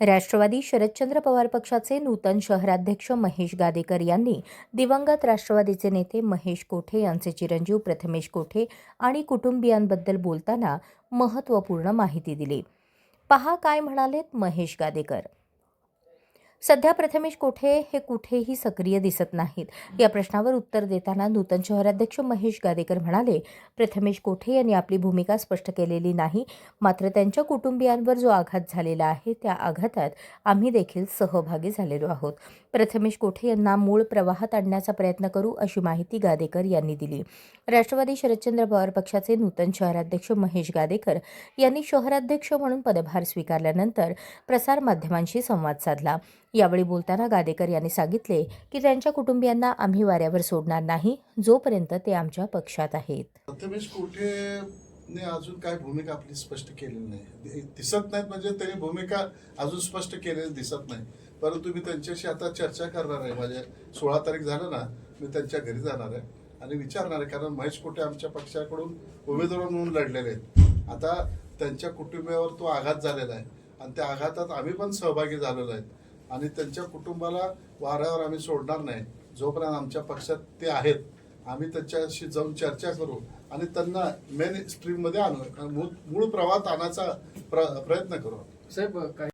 राष्ट्रवादी शरदचंद्र पवार पक्षाचे नूतन शहराध्यक्ष महेश गादेकर यांनी दिवंगत राष्ट्रवादीचे नेते महेश कोठे यांचे चिरंजीव प्रथमेश कोठे आणि कुटुंबियांबद्दल बोलताना महत्त्वपूर्ण माहिती दिली. पहा काय म्हणालेत महेश गादेकर. सध्या प्रथमेश कोठे हे कुठेही सक्रिय दिसत नाहीत. या प्रश्नावर उत्तर देताना नूतन शहराध्यक्ष महेश गादेकर म्हणाले प्रथमेश कोठे यांनी आपली भूमिका स्पष्ट केलेली नाही. मात्र त्यांच्या कुटुंबियांवर जो आघात झालेला आहे त्या आघातात आम्ही देखील सहभागी झालेलो आहोत. प्रथमेश कोठे यांना मूळ प्रवाहात आणण्याचा प्रयत्न करू अशी माहिती गादेकर यांनी दिली. राष्ट्रवादी शरदचंद्र पवार पक्षाचे नूतन शहराध्यक्ष महेश गादेकर यांनी शहराध्यक्ष म्हणून पदभार स्वीकारल्यानंतर प्रसारमाध्यमांशी संवाद साधला. यावेळी बोलताना गादेकर यांनी सांगितले की त्यांच्या कुटुंबियांना आम्ही वाऱ्यावर सोडणार नाही जोपर्यंत ते आमच्या पक्षात आहेत. ने अजून काय भूमिका आपली स्पष्ट केलेली नाही. दिसत नाहीत म्हणजे त्यांनी भूमिका अजून स्पष्ट केलेली दिसत नाही. परंतु मी त्यांच्याशी आता चर्चा करणार आहे. म्हणजे सोळा तारीख झालं ना मी त्यांच्या घरी जाणार आहे आणि विचारणार आहे. कारण महेश कोटे आमच्या पक्षाकडून उमेदवार म्हणून लढलेले आहेत. आता त्यांच्या कुटुंबावर तो आघात झालेला आहे. आणि त्या आघातात आम्ही पण सहभागी झालेलो आहेत. आणि त्यांच्या कुटुंबाला वाऱ्यावर आम्ही सोडणार नाही. जोपर्यंत आमच्या पक्षात ते आहेत आम्ही त्यांच्याशी जाऊन चर्चा करू आणि त्यांना मेन स्ट्रीममध्ये आणू. मूळ मूळ प्रवाहात आणायचा प्र- प्रयत्न करू. साहेब काही